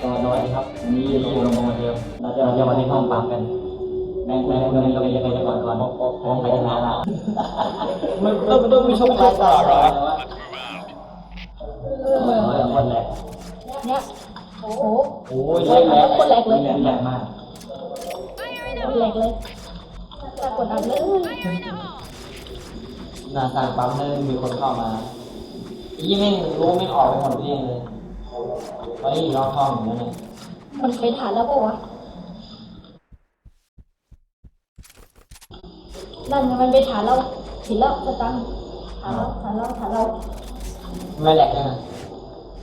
สวัสดีครับวันนี้อยู่กับผมเหมือนเดิมเราจะเราจะมาที่ห้องปั๊มกันแม่งแม่งเพื่อนเราไปจะไปจะก่อนก่อนผมไปจะนานละมันต้องมันต้องมีช่องทางต่อเหรอเออคนแรกเนี่ยโอ้โหโอ้ยเล่นแล้วคนแรกเลยแรงใหญ่มากคนแรกเลยตากดอัดเลยหน้าสร้างปั๊มให้มีคนเข้ามายี่แม่งรู้ไม่งออกไปหมดเรื่องเลย ตอนนี้อยู่นอกห้องอยู่นั่นเองมันไปฐานแล้วปะวะนั่นไงมันไปฐานเราถินแล้วสตังค์ฐานเราฐานเราฐานเราไม่แหลกเลยนะ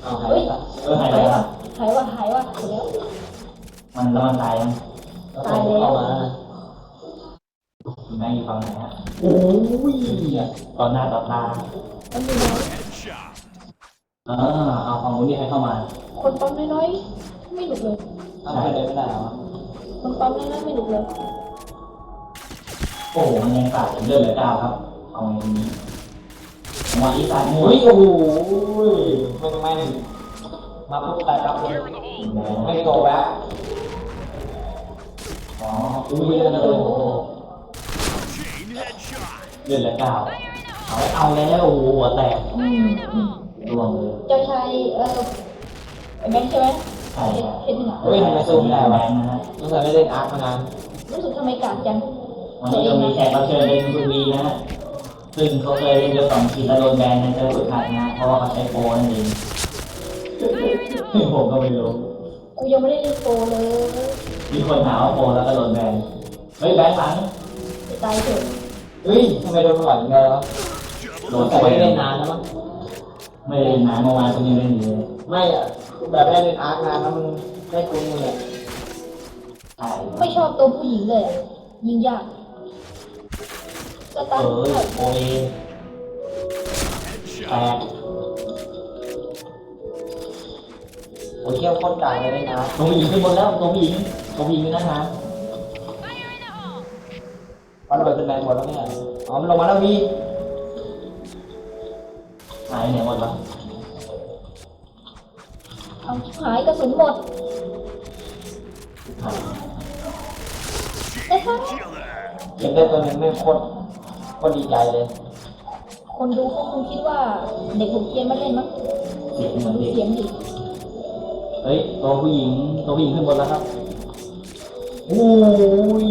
เอาหายไปละเออหายไปหายแล้วว่ะหายว่ะหายว่ะเสร็จแล้ว มันแล้วมันตายยังแล้วผมก็เข้ามาแม่งอยู่ฝั่งไหนฮะโอ้ยต่อหน้าต่อตา มันมีน้อย เออเอาฝั่งนู้นนี่ใครเข้ามาคนปั๊มน้อยๆไม่หนุกเลยทำไปเลยไม่ได้เหรอคนปั๊มน้อยๆไม่หนุกเลย โอ้โหมันยังกาดเลือดเหลือเก้าครับเอาอย่างนี้จังหวะอีสานมวอุ้ยยโอ้โหไม่ไม่ไม่มาปุ๊บตายปั๊บเลยไม่โตแล้วอ๋ออุ้ยเลือดเลยโอ้โหเลือดเหลือเก้าเอาเอาแล้วโอ้โหหัวแตกอืมอืม ร่วงเลยเจ้าชายเออไอ้แบงค์ใช่ไหมใช่ครับเห็นหนาเฮ้ยทำไมสู้ไม่ได้วะนะฮะตั้งแต่ไม่เล่นอาร์คมานานรู้สึกทำไมกาดจังวันนี้เรามีแขกรับเชิญเป็นคุณวีนะฮะซึ่งเขาเคยเล่นเดือสองทีแล้วโดนแบนในเจอฝึกหัดนะเพราะว่าเขาใช้โปรนั่นเองผมก็ไม่รู้กูยังไม่ได้เล่นโปรเลยมีคนหาว่าโปรแล้วก็โดนแบนเฮ้ยแบนหลังจะตายเถอะเฮ้ยทำไมโดนหวั่นเงาโดนแต่แบไม่ได้นเล่นนานแล้วมั้ง ไม่ได้เล่นนานเมื่อวานก็ยังเล่นอยู่เลยไม่อะแบบไม่ได้เล่นอาร์คนานแล้วมันได้คุ้นมืออะใช่ไม่ชอบตัวผู้หญิงเลยอะยิงยากสเอตาร์อทโอเอแตกโอ้ยเที่ยวโคตรกลางเลยเล่นอาร์คตัวผู้หญิงขึ้นบนแล้วตัวผู้หญิงตัวผู้หญิงอยู่หน้าทางวันระเบิดเป็นแรงหมดแล้วเนี่ยอ๋อมันลงมาแล้ววีหายไหนหมดวะเอาหายกระสุนหมดหายได้ปะเก็บได้ตัวหนึงไม่งโคตรโคตรดีใจเลยคนดูเขาคงคิดว่าเด็กหุกเทียนมาเล่นมั้งเสียงเหมือนดูเด็กเสียงดิเฮ้ยตัวผู้หญิงตัวผู้หญิงขึ้นบนแล้วครับอุ้ย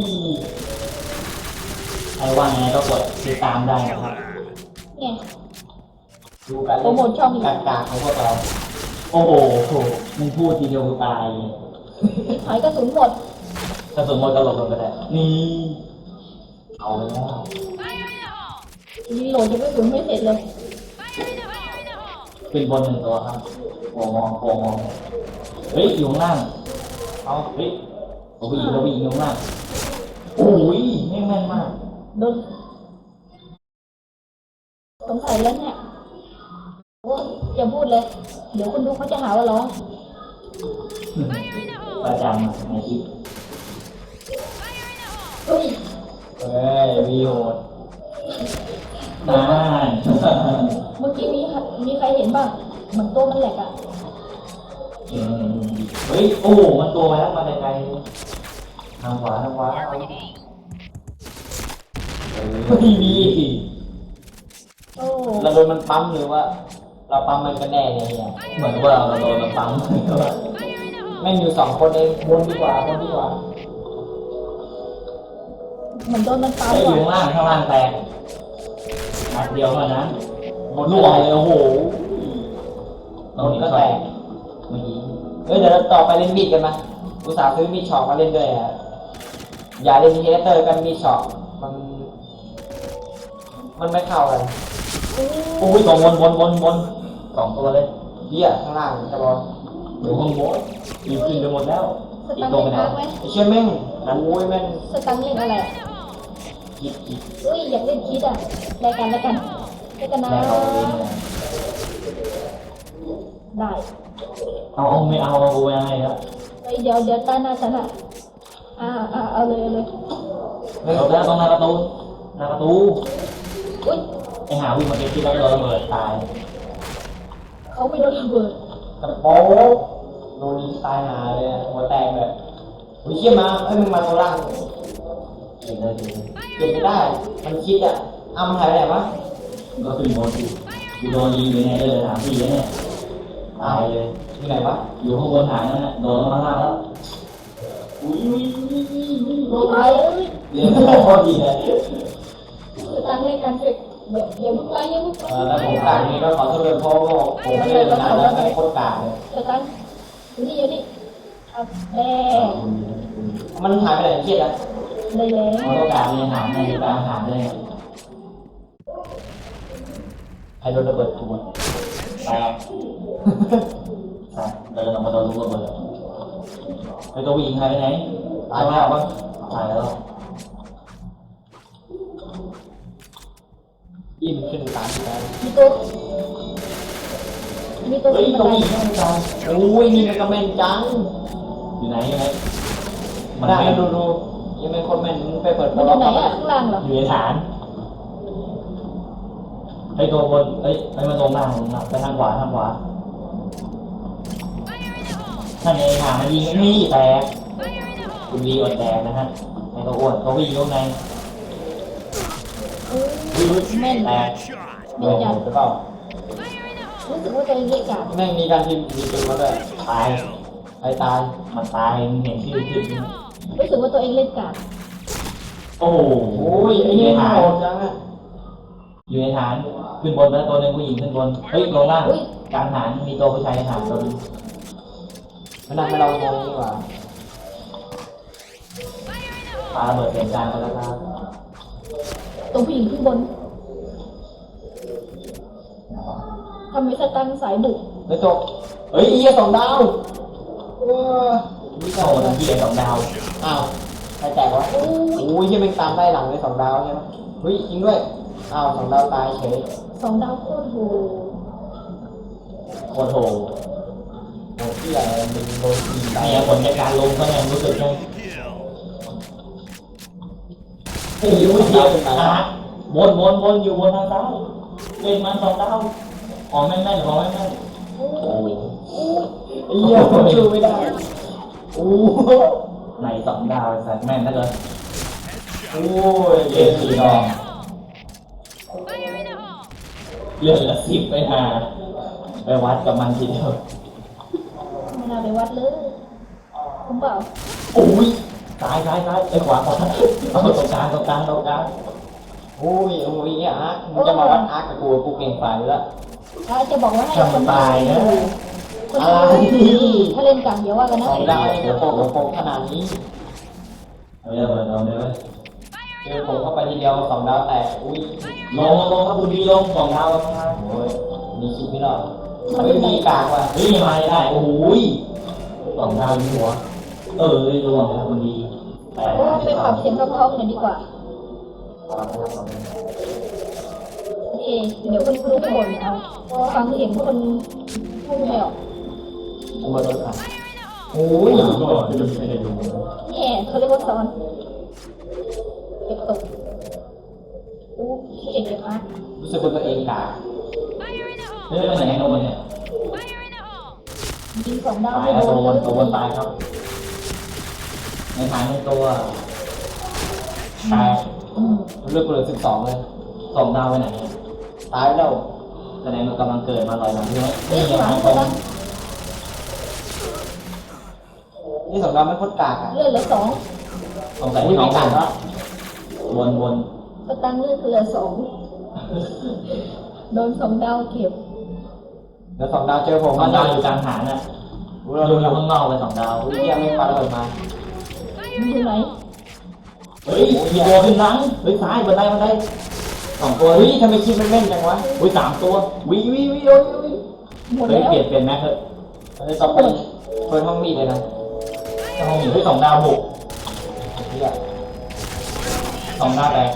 ใครว่าไงก็กดติดตามได้นะครับ เนี่ย ดูการโปรเล่นโมทช่องอีกการกลางของพวกเรา โอ้โหมึงพูดทีเดียวกูตายหายกระสุนหมดถ้าสมมติก็หลบลงก็ได้นี่เอาแล้วรีโหลดยังไม่ถึงไม่เสร็จเลยขึ้นบนหนึ่งตัวครับโปมองโปมองเฮ้ยอยู่ข้างล่างเอาเฮ้ยตัวผู้หญิงตัวผู้หญิงอยู่ข้างล่างโอ้ยแม่งแม่นมากโดนสงสัยแล้วเนี่ยโอ้อย่าพูดเลย เดี๋ยวคนดูเขาจะหาว่าร้องประจำอะในคลิปเฮ้ยเฮ้ยวีโหดนานเมื่อกี้มีใครมีใครเห็นบ้างเหมือนตัวมันแหลกอะเฮ้ยโอ้โหมันตัวมาแล้วมาไกลๆทางขวาทางขวาเฮ้ยมีโอ้เราโดนมันปั๊มหรือว่า เราปั๊มมันกันแน่เนี่ยเนี่ยเหมือนว่าเราโดนมันปั๊มแม่งอยู่สองคนเองบนดีกว่าบนดีกว่าเหมือนโดนมันตามเฮ้ยอยู่ว่ะข้างล่างข้างล่างแตกนัดเดียวเท่านั้นหมดลูกเลยโอ้โหโดนก็แตกเมื่อกี้เฮ้ยเดี๋ยวเราต่อไปเล่นมีดกันมาอุตส่าห์ซื้อมีดช็อปมาเล่นด้วยอะอย่าเล่นเฮเตอร์กันมีดช็อปมัน มันไม่เข้ากันโอ้ยสองบนบนบนบนสองตัวเลยเบี้ยข้างล่างจะบอกอยู่ข้างบนรีบขึ้นไปหมดแล้ว สอีตักงตัวค์ไปเล่นไหนพักไหมไอ้เชี่ยแม่งโอ้ยแม่งสตังค์เล่นอะไรอะคิดคิดเฮ้ยอยากเล่นคิดอะรายการรายการรายการนะแม่เอาเองนะได้เอาเอาไม่เอาเอาไปยังไงครับเฮ้ยเดี๋ยวเดี๋ยวตาหน้าฉันอะอ่าอ่าเอาเลยเอาเลยเราแล้วต้องหน้าประตูหน้าประตูอุ้ย ไอหาวิ่งมาเก็บที่แล้วโดนระเบิดตายเขาไม่โดนระเบิดกระโปรงโดนยิงตายหาเลยอะหัวแตกแบบอุ้ยเชี่ยมาเอ้ยมึงมาตัวล่างเห็นเลยเห็นเลยเก็บไม่ได้ มันคิดอะเอามันหายไปไหนวะก็คือโดนอยู่อยู่โดนยิงอยู่ในเออถามพี่เนี่ยตายเลยอยู่ไหนวะอยู่ข้างบนฐานนั่นแหละโดนข้างล่างแล้วอุ้ยอุ้ยอุ้ยอุ้ยโอ้ยเอ้ยเรียนโคตรดีเลยสตังค์เล่นกันเสร็จ เดี๋ยวเดี๋ยวมึงไปยังมึงไปเออแล้วผมกลางนี้ก็ขอโทษด้วยเพราะว่าผมไม่ได้เล่นนานแล้วไม่โคตรกลางเลยสตังค์อยู่นี่อยู่นี่เอาแดงมันหายไปไหนเครียดอะเลยแล้วเอโอกาสเรียนฐานในการฐานเลยใครโดนระเบิดกูอะแตกเดินออกมาโดนระเบิดไอตัววิ่งหายไปไหนตายแล้วปะตายแล้ว อิ่มขึ้นตามที่แล้วมีตัวมีตัวเฮ้ยตัตัวววิ่งไม่ตายโอ้ยนี่มันก็แม่นจังอยู่ไหนไหนมันได้ไม่ดูดูยังเป็นคนแม่นไปเปิดมันอยู่ไหนอะข้างล่างเหรออยู่ในฐานไอตัวบนเอ้ยไอมาตรงหน้าของเราไปทางขวาทางขวาถ้าในฐามันยิงนี่แตกคุณดีอดแตกนะฮะไอตัวอ้วนตัววิ่งอยู่ใน แม่นแตกแม่นจังหรือเปล่ารู้สึกว่าตัวเองเละกาดแม่งมีการพิมพ์มีพิมพ์มาด้วยตายใครตายมันตายมึงเห็นชื่อชื่อไหมรู้สึกว่าตัวเองเล่นกาดโอ้โหโอ้ยไอ้อยู่นี่ในโหฐานดจังอะอยู่ในฐานขึ้นบนแล้วตัวหนึงผู้หญิงขึ้นบนเฮ้ยลงล่างกลางฐานมีตัวผู้ชายในฐานตัวหนึงมันทำให้เรางงนี่หว่าปาระเบิดเสียงกลางไปแล้วครับ ตัวผู้หญิงขึ้นบนทำไมสตังค์สายบุกไม่จบเฮ้ยไอ้เหี้ยสองดาวเออนี่โอ้ยเกียร์สองดาวอ้าวใครแตกวะโอ้ยยังเป็นตามได้หลังเลยสองดาวใช่ไหมเฮ้ยจริงด้วยอ้าวสองดาวตายเฉยสองดาวโคตรโหดโคตรโหโอ้ที่อะไรมึงโดนตีตายเนี่ยผลจากการลงก็ยังรู้สึกไงโอยเกียร์อาร์ตวนวนวนอยู่บนทางซ้ายเล่นมันสองดาวขอแม่นแม่นขอแม่นแม่นโอ้ยไอ้เหี้ยผมชูไม่ได้โอ้ในสองดาวไอ้สัตว์แม่นนะเกินโอ้ยเกียร์สีทองเลือดละสิบไปหา ไปวัดกับมันทีเดียวไม่น่าไปวัดเลยผมเปล่าโอ้ย ซ้ายซ้ายซ้ายไอ้ยขวาขวาเอาตรงกลางตรงกลางตรงกลางโอ้ยโอ้ยเนี่ยอาร์ตมึงจะมาวัดอาร์ตกับกูกูเก่งฝ่ายอยู่แล้วถ้าจะบอกว่าให้คนทำตายนะคนอะไรถ้าเล่นกันเดี๋ยวว่ากันนะสองดาวเนี่ยโปกโปกขนาดนี้เอาเลยเอาเลยเอาเลยเจอผมเข้าไปทีเดียวสองดาวแตกอุ้ยลงลงครับคุณดีลงสองดาวข้างล่างโอ้ยมีคิดไม่รอดไม่มีกากว่ะเฮ้ยมาได้โอ้ยสองดาวยิงหัว เออรวมเลยครับคุณดีแต่โอ้ไปปรับเสียงเพราะๆหน่อยดีกว่าโอเคเดี๋ยวคุณครูไปบ่นเอาฟังเสียงคนพูดไม่ออกกูมาโดนอะโอ้ยก็ไม่ได้ดูนี่เขาเรียกว่าซ้อนเก็บตกอู้เก่งเก็บมากรู้สึกว่าตัวเองกาเฮ้ยมันไหนโดนเนี่ยยิงสองดาวตายไม่แล้วโดนบนเลยตัวบนตายครับ ในฐานในตัวตายอืมเลือกเหลือสิบสองเลยสองดาวไปไหนตายแล้วแสดงมันกำลังเกิดมาลอยหลังที่ว่าเฮ้ยนี่ยังหลังไม่คตรนงละนี่สองดาวไม่โคตรกากอะเลือดเหลือสองสงสัยอุ้ยที่น้ไม่องกากวแล้ววนวนสตังค์เลือดเหลือสองโดนสองดาวเก็บเดี๋ยวสองดาวเจอผมสองนดาวอยู่กลางฐานน่ะรู้เราเราดูดูอยู่แล้วข้างนอกไปสองดาวอุ้ยยังไม่ปาระเบิดมา มันอยู่ไหนเฮ้ยมีตัวขึ้นหลังเฮ้ยซ้ายบันไดบันไดสองตัวเฮ้เฮ้ยยทำไมคิดมันแม่นจังวะอุ้ยสามตัววิวิวิโอ้ยวิหมดเฮ้ยแล้วเปลี่ยนเปลี่ยนแม็กเถอะเฮ้ยต้องเป็นเปิดห้องมีดเลยนะเจ้าห้องหญิงเฮ้ยสองดาวบุกเฮียสองดาวแตก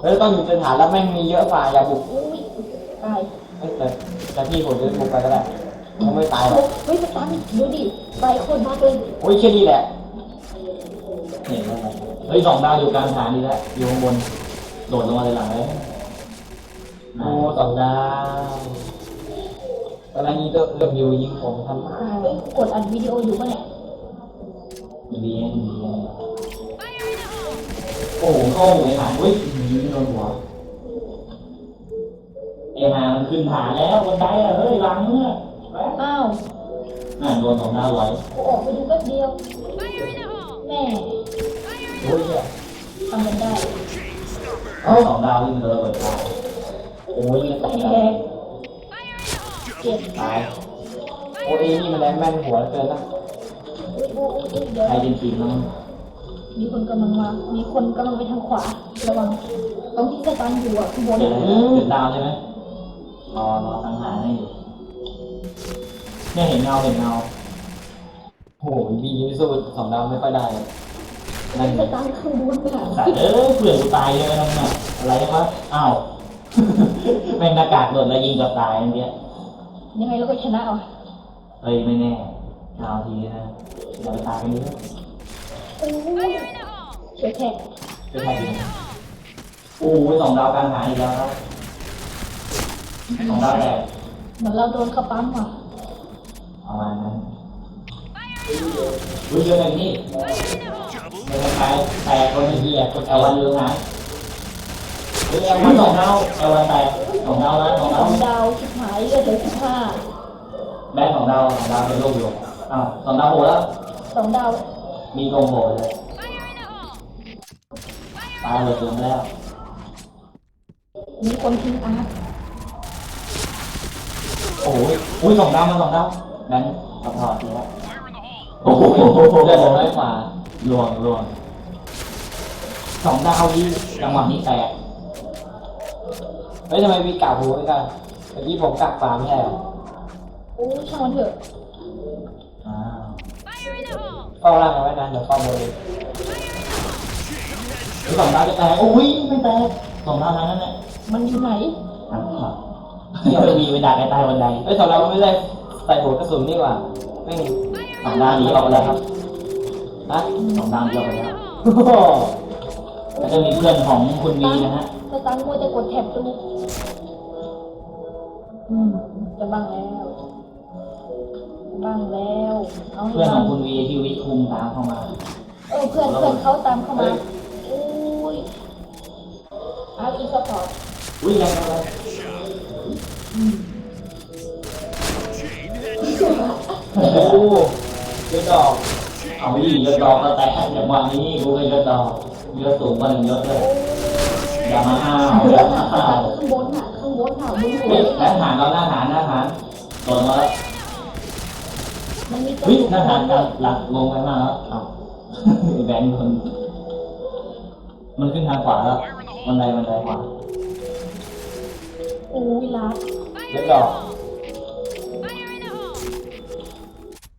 เฮ้ยต้องอยู่ในฐานแล้วแม่งมีเยอะฝ่าอย่าบุกอุ้ยตายเฮ้ยแต่แต่พี่ผมจะบุกไปก็ได้ ยังไม่ตายหรอกเฮ้ยสตังค์ดูดิไปโคตรมากเลยโอ้ยแค่นี้แหละเห็นแล้วไหมเฮ้ยสองดาวอยู่กลางฐานนี่แหละอยู่ข้างบน โดดลงมาเลยหลังเลยโอ้สองดาวเกำลังยิงตัวเลือกอยู่ยิงผมทำไมเฮ้ยกดอัดวิดีโออยู่ปะเนี่ยดีดีดีโอ้โหเข้าหัวหางเฮ้ยยิงโดนหัวเอฮามันขึ้นฐานแล้วบนไดอะเฮ้ยหลังเนี่ย อ้าวอ่าโดนสองดาวไว้กูออกไปดูแป๊บเดียวแม่โอ้ยเนี่ยทำมันได้เอาสองดาววิ่งเลยเปิดตายโอ้ยแตตายกเจ็บตายโอ้ยนี่มันแรงแม่นหัวเหลือเกินนะอุ้ยอุ้ยอุ้ยเดี๋ยวใครจริงๆมั้งมีคนกำลังมา มีคนกำลังไปทางขวา ระวัง ตรงที่สตันอยู่อะข้างบนเจ็ดอะเจ็ดดาวใช่ไหมรอรอสังหารให้อยู่ เนี่ยเห็นเงาเห็นเงาโอ้โหบียิงสู้สองดาวไม่ค่อยได้เลยนั่นสตันข้างบนอะแต่เอ้ยเผื่อกูตายเลยนะเนี่ยอะไรวะอ้าวแม่งหน้ากากโดนแล้วยิงกับตายอันเนี้ยยังไงเราก็ชนะอะเฮ้ยไม่แน่เอาทีนะอย่าไปตายกันดิโอ้ยเฉยแทะไม่ใช่ดิโอ้ยสองดาวกลางหายอีกแล้วครับสองดาวแตกเหมือนเราโดนเขาปั๊มอะ ประมาณนั้นอุ้เยอะแบบนี้ไม่ต้องไปแตกคนเหี้ยคนเอาวันเรืองหายเฮ้ยเอาวันสองดาวเอาวันแตกสองดาวนะสองสดาขอวงดาวชิบหายเลือดเหลือสิบห้าแม่สองดาวสองดาเป็นโรคอยู่อ้าวสองดาวโหแล้วสองดาวมีกงโหเลยตายเลยเติมแล้วมีคนทิ้งอาร์ตโอ้ยอุ้ยสองดาวมาสองดาว งั้นขอถอดทีละโอ้โหเลือดผมน้อยกว่าลวงลวงสองดาวนี้จังหวะนี้แตกเฮ้ยทำไมมีกากหูไม่กันเมื่อกี้ผมกากฝาไม่ใช่หรอโอ้ช่างมันเถอะอ้าวเฝ้าร่างเอาไว้นะเดี๋ยวเฝ้าบนเลยสองดาวจะแตกโอ้ยไม่แตกสองดาวนั้นนั่นแหละมันอยู่ไหนอะเดี๋ยวมีไปดักไอ้ใต้บันไดเฮ้ยสองดาวมันไม่ได้ ใส่หัวกระสุนนี่หว่าไม่งสองดาวหนีออกไปแล้วครับนะสองดาวหนีออกไปแล้วโอ้โหแล้วก็มีเพื่อนของคุณวีนะฮะสตันมัวจะกดแท็บดูอืมจะบังแล้วจะบังแล้ว เอาให้เพื่อนขบัองงคุณวีที่วิคุมตามเข้ามา เออเพื่อนเพื่อนเขาตามเข้ามาอุ้ยเอาอีสปอร์ต อุ้ยยังไง โอ้โหเลือดดอก เอาอีกยศดดอกก็แตกจังวะนี้กูก็ยศดดอกยศสูงกว่าหนึ่งยศเลยอย่ามาห้าวอย่ามาอ้าวข้างบนอะข้างบนอะบนหัวเฮ้ยหน้าฐานเราหน้าฐานหน้าฐานโดนมาแล้วมันมีเฮ้ยหข้าน้าฐานบนด้วยหลักลงไปมากแล้วอ้าวแบงค์คนมันขึ้นทางขวาแล้วบันไดบันไดขวาอุ้ยลาดเลือดดอก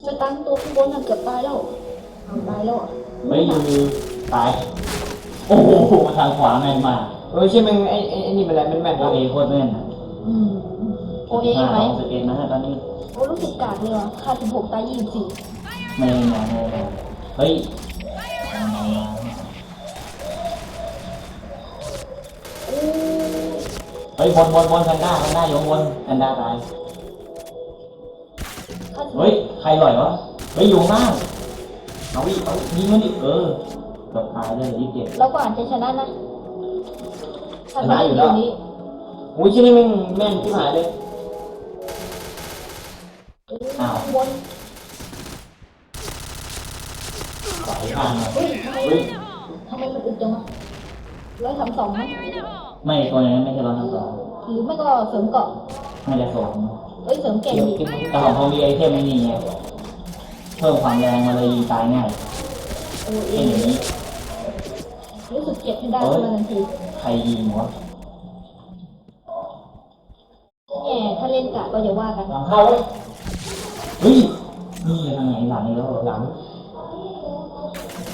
สตันตัวข้างบนน่ะเกือบตายแล้วเอาตายแล้วอะเฮ้ยอยู่ตาย โอ้โหมาทางขวาแม่นมากเฮ้ยใช่ไหมงไอ้ไอ้ไอ้นี่เป็นอะไรเป็นแม่นโอๆเอนะโคตรแม่นอะอืมโอเอห้าไหมสองสิบเอ็ดนะฮะตอนนี้โอ้รู้สึกกากเลยว่ะค่าสิบหกตายยี่สิบสี่ไม่แน่ไม่แน่เฮ้ยเอามาอู้เฮ้ยบนบนบนแพนด้าแพนด้าอยู่ข้างบนแพนด้าตายค่าสิบห เฮ้ยกใครหล่อยวะ เฮ้ยอยู่ข้างล่างเอาอีกเอายิงมันดิเออเกือบตายเลยยี่สิบเจ็ดเราก็อาจจะชนะนะถ้าชเรานะอยู่เล่นแล้วตัวนี้อุ้ยที่นี่แม่งแม่นที่หายเลย อ้าวข้างบนไหวข้างเลยเฮ้ยทำไมเฮ้ยทำไมมันอึดจังวะร้อยสามสองมั้งไม่ตัวนี้ไม่ใช่ร้อยทั้งสองหรือไม่ก็เสริมเกาะไม่ได้สอง เอ้ยเสริมเก่งดิแต่ของเขามีไอเทมไม่นี่ไงเพิ่มความแรงมาเลยยิงตายง่ายโอเอเป็นอย่างนี้รู้สึกเจ็บให้ได้ขึ้นมาทันทีใครยิงวะแง่ถ้าเล่นกะก็อย่าว่ากันหลังเข้าเว้ยเฮ้ยนี่ทางไหนหลังนี่แล้วเหรอหลัง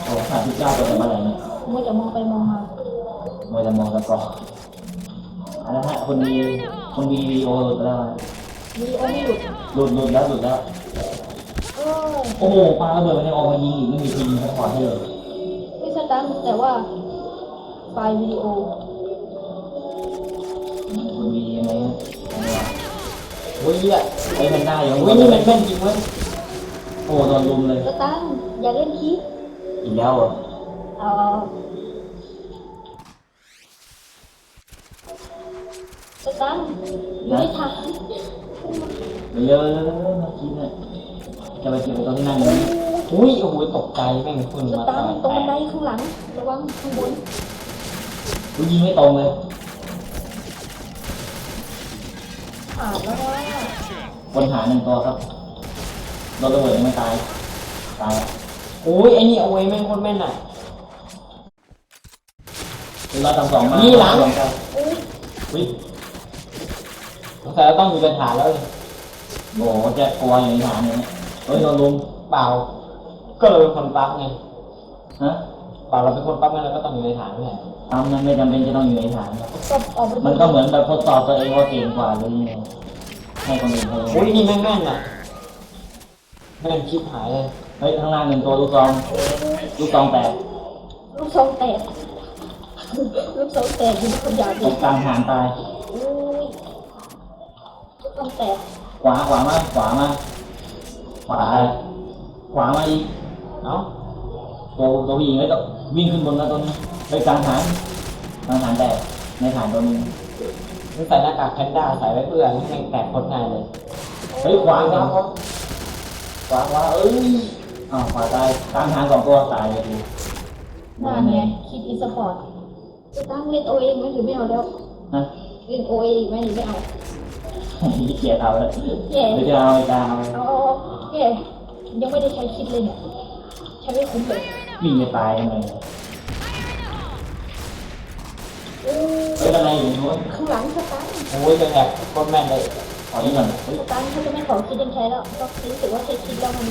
โอ้สามสิบเก้าตัวเป็นอะไรเนี่ยมัวจะมองไปมองมามวยจะมองตะกอนเอันนั้นฮะคนมีคนมีวีโอหลุดแล้ว วิดีโอไม่หลุดหลุดหลุดแล้วหลุดแล้ว เออโอ้โหปาระเบิดมันยังออกมายิงอีกไม่มีทีมสปอร์ตให้เลยไม่สตันแต่ว่าไฟล์วิดีโอคนมีอะไรนะอะไรวะโอ้ยเหี้ยไอ้ยแพนด้าอยู่ข้างบโอ้ยนนี่มันแม่นจริงเว้ยโอ้โดนลุมเลย สตังค์อย่าเล่นคิดอีกแล้วเหรอเอาสตังค์อยู่ในถัง เร็วๆเร็วๆเร็วๆมากินเนี่ยจะไปเก็บไว้ตรงที่นั่งอยู่นี่อุ้ยโอ้โหตกใจแม่งคุณสมาตังค์ตรงบันไดข้างหลังระวังข้างบนกูยิงไม่ตรงเลยผ่านแล้วว่าบนหาหนึ่งตัวครับโดนระเบิดยังไม่ตายตายอะโอ้ยไอ้นี่เอาไว้แม่งโคนแม่นอะคือเราทำสองมานี่หลังสอครับอุ้ยอุ้ยสงสัยเราต้องมีปัญหาแล้วเลย โอ้โหจะกลัวอยู่ในฐานเนี่ยเฮ้ยโดนลุมเปล่า ก็เราเป็นคนปั๊บไงฮะเปล่าเราเป็นคนปั๊บไงเราก็ต้องอยู่ในฐานนี่แหละทำนั้นไม่จำเป็นจะต้องอยู่ในฐานครับก็ออกไปมันก็เหมือนแบบทดสอบตัวเองว่าเก่งกว่าหรือยังไงให้คนอื่นเขาโอ้ยนี่แม่งแม่นอะแม่นชิบหายเลยเฮ้ยข้างล่างหนึ่งตัวลูกซองลูกซองแตกลูกซองแตกลูกซองแตกอยู่ในคนอยากตดีกกลางฐานตาย อุ้ยลูกซองแตก ขวาขวามาขวามาขวาขวามาอีกเอ้าตัวตัวผู้หญิงก็ต้องวิ่งขึ้นบนแล้วตัวนี้ไปกลางฐานกลางฐานแตกในฐานตัวนึงนี่ใส่หน้ากากแพนด้าใส่ไว้เพื่อให้แม่งแตกโคตรง่ายเลยเฮ้ยขวาครับขวาขวาเอ้ยอ้าวขวาตายกลางฐานสองตัวตายเลยดูนั่นไงคิดอีสปอร์ตสตังค์เล่นโอเองไหมหรือไม่เอาแล้วฮะเล่นโอเออีกไหมหรือไม่เอา เกียดเอาเลยแย่หรือจะเอาไอ้ตาเอาเอาเอาแย่ยังไม่ได้ใช้คิดเลยเนี่ยใช้ไม่คุ้มเลยวิ่งจะตายทำไมเฮ้ยอะไรอยู่นู้นข้างหลังสตังโอ้ยเป็นแบบโคตรแม่นเลยขอนี่ก่อนเฮ้ยสตังเขาจะไม่ขอคิดยังใช้แล้วก็รู้สึกว่าใช้คิดแล้วมัน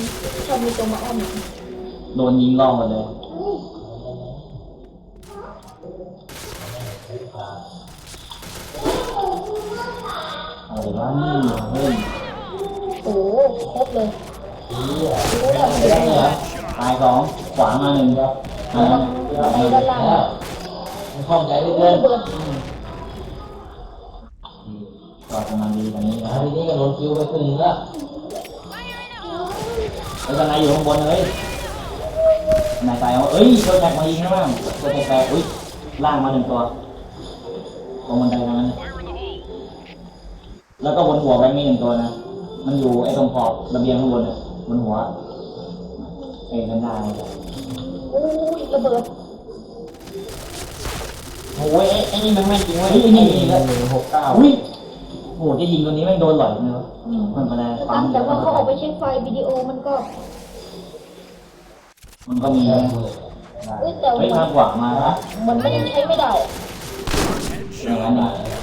ชอบมีตัวมาอ้อมโดนยิงล่องหมดเลย อุ้ยอะไรวะนี่เฮ้ยโอ้โหครบเลยเหี้ยรู้แล้วไม่ได้เหรอตายสองขวามาหนึ่งครับอ่าไอ้ด้านล่างแล้วมันคล่องใจเหลืออุ้เกิยนระเบิดก็กำลังดีตอนนี้นะอันนี้ก็โดนคิวไปครึ่งนึงแล้วเฮ้ยตอนไหนอยู่ข้างบนเลยนายตายเอาเอ้ยโดนแท็กมายิงข้างล่างโดนแท็กแตกอุ้ยล่างมาหนึ่งตัวตรงบันไดนั้น แล้วก็บนหัวแบงค์มีหนึ่งตัวนะ มันอยู่ไอ้ตรงขอบระเบียงข้างบนอะบนหัวเอ้ยกันได้อุ้ยระเบิดโอ้ยไอ้ไอ้นี่มันแม่นจริงเว้ยเฮ้ยไอ้นี่นี่นี่หแล้วนึ่งหกเก้าอุ้ยโหจะยิงตัวนี้แม่งโดนหล่อยเลยวะอืมมันเป็นอะไรสตังค์แต่ว่าเขาออกไปเช็คไฟล์วิดีโอมันก็มันก็มีเอ้ยแต่เฮ้ยมัทานงขวามาละมันไม่ยังใช้ไม่ได้ อย่างนั้นนี่เ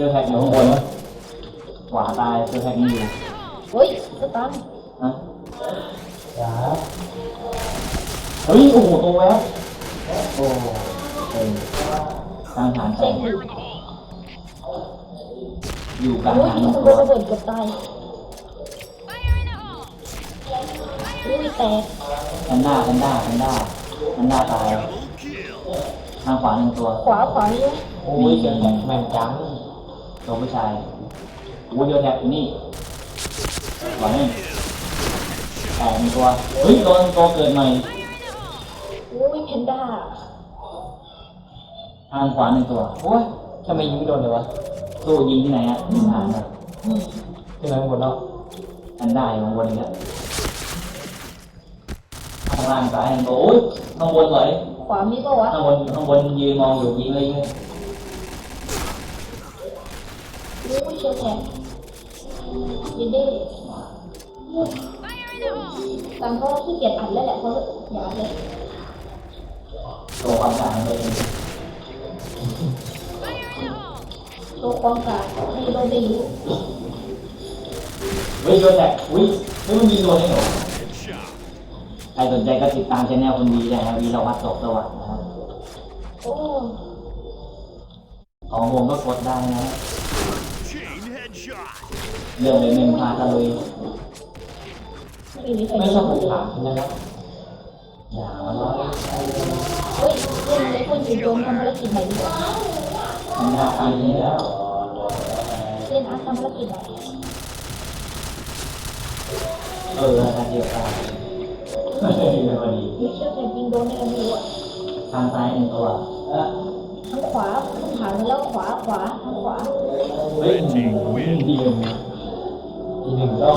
ชือกแท็กอยู่ข้างบนขวาตายเชือกแท็กนี่อยู่เฮ้ยสตังค์ฮะจ้าเฮ้ยโอ้โหตัวแวบโอ้เต็มกลางฐานแตเซ็งกอยู่อยู่กลางโอ้ยฐานหยินึ่งงคนตัโดวนระเบิดเกือบตายอุ้ยแตกแพนด้าแพนด้าแพนด้าแพนด้าตายทางขวาหนึ่งตัว ขวาขวานี่วะโอ้ยเสียงแข็งแม่นจัง ตัวผู้ชายวูดเดียวแท็กอยู่นี่ขวาหนึ่งแตกหนึ่งตัว เฮ้ยโดนตัวเกิดใหม่อุ้ยแพนด้าทางขวาหนึ่งตัวโอ้ยทำไมยิงไม่โดนเลยวะสู้ยิงที่ไหนอะยิงฐานอะขึ้นมาข้างบนแล้วแพนด้าอยู่ข้างบนอีกแล้วข้างล่างซ้ายหนึ่งตัวโอ้ยข้างบนเลยขวามีปะวะข้างบนข้างบนยืนมองอยู่ยิงเลยยิงเลย อุ้ยเชียวแทนยินดี ตังเขาขี้เกียจอัดแล้วแหละเขาอยากเลยตัวความต่างเลยโชว์ความกล้าให้เราได้รู้เฮ้ยโดนแตกอุ้ยเฮ้ยมันยิงโดนได้หรอใครสนใจก็ติดตามช anel คนดีได้นะครับวีรวัตรตกสวัสดิ์นะครับโอ้ของผมก็กดได้นะ เรื่องเลยหนึ่งพาตะลุยไม่มีใครไม่ชอบรู้ผูกเลยขานะครับอย่ามาล้อเฮ้ยเรื่องเลยคนจู่โจมทำภารกิจใหม่ดีกว่ามันหน้าตานี้แล้วเล่ย็นอาร์ตทำภารกิจหน่อยเออการเดียวกันเฮ้ยพอดีมีเชือกแต่ยิงโดนได้กันไม่รู้อะทางซ้ายหนึ่งตัวเออทาง ขวาต้องผ่านไปแล้วขวาขวาทางขวาเฮ้ยทีมทีหนึ่งทีหนึ่งก็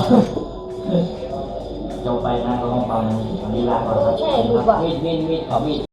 จบไปนะก็ต้องฟังวันนี้ลาก่อนครับใช่ลูกอะมีดมีดมีดขอมีด